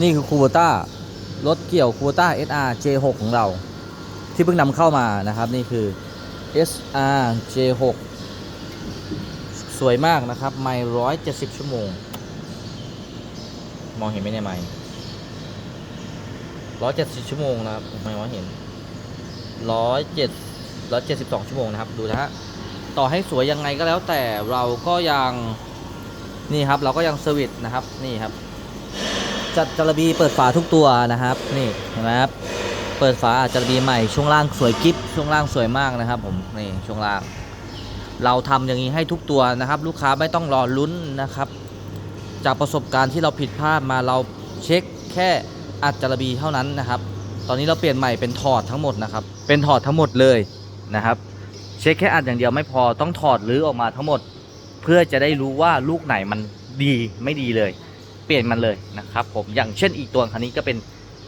นี่คือคูโบต้ารถเกี่ยวคูโบต้า SR J6 ของเรา ที่เพิ่งนำเข้ามานะครับ นี่คือ SR J6 สวยมากนะครับ ไม่ร้อยเจ็ดสิบชั่วโมง มองเห็นไหมเนี่ยไม่ร้อยเจ็ดสิบชั่วโมงนะครับไม่มองเห็นร้อยเจ็ดร้อยเจ็ดสิบสองชั่วโมงนะครับ ดูนะฮะต่อให้สวยยังไงก็แล้วแต่เราก็ยังนี่ครับเราก็ยังเซอร์วิสนะครับนี่ครับ จัดจระบีเปิดฝาทุกตัวนะครับ นี่เห็นไหมครับเปิดฝาจระบีใหม่ช่วงล่างสวยกิฟช่วงล่างสวยมากนะครับ ผมนี่ช่วงล่าง เราทำอย่างนี้ให้ทุกตัวนะครับ ลูกค้าไม่ต้องรอลุ้นนะครับ จากประสบการณ์ที่เราผิดพลาดมาเราเช็คแค่อัดจระบีเท่านั้นนะครับ ตอนนี้เราเปลี่ยนใหม่เป็นถอดทั้งหมดนะครับ เป็นถอดทั้งหมดเลยนะครับ เช็คแค่อัดอย่างเดียวไม่พอต้องถอดหรือออกมาทั้งหมด เพื่อจะได้รู้ว่าลูกไหนมันดีไม่ดีเลย เปลี่ยนมันเลยนะครับ ผมอย่างเช่นอีกตัวคันนี้ก็เป็น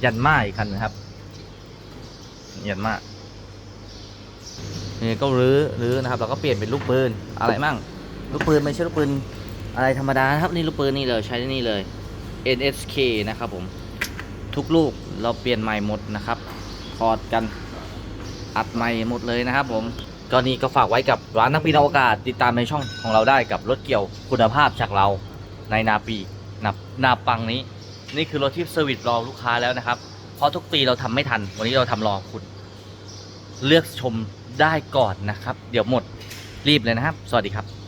ยันมาอีกคันนะครับ ยันมานี่ก็รื้อรื้อนะครับเราก็เปลี่ยนเป็นลูกปืนอะไรมั่งลูกปืนไม่ใช่ลูกปืนอะไรธรรมดานะครับนี่ลูกปืนนี่เลยใช้ที่นี่เลย NSK นะครับผมทุกลูกเราเปลี่ยนใหม่หมดนะครับถอร์ดกันอัดใหม่หมดเลยนะครับ ผมก็นี่ก็ฝากไว้กับร้านนักบินอวกาศติดตามในช่องของเราได้กับรถเกี่ยวคุณภาพจากเราในนาปี นานาปังนี้ นี่คือรถที่เซอร์วิสรอลูกค้าแล้วนะครับ เพราะทุกปีเราทำไม่ทัน วันนี้เราทำรอคุณ เลือกชมได้ก่อนนะครับ เดี๋ยวหมดรีบเลยนะครับ สวัสดีครับ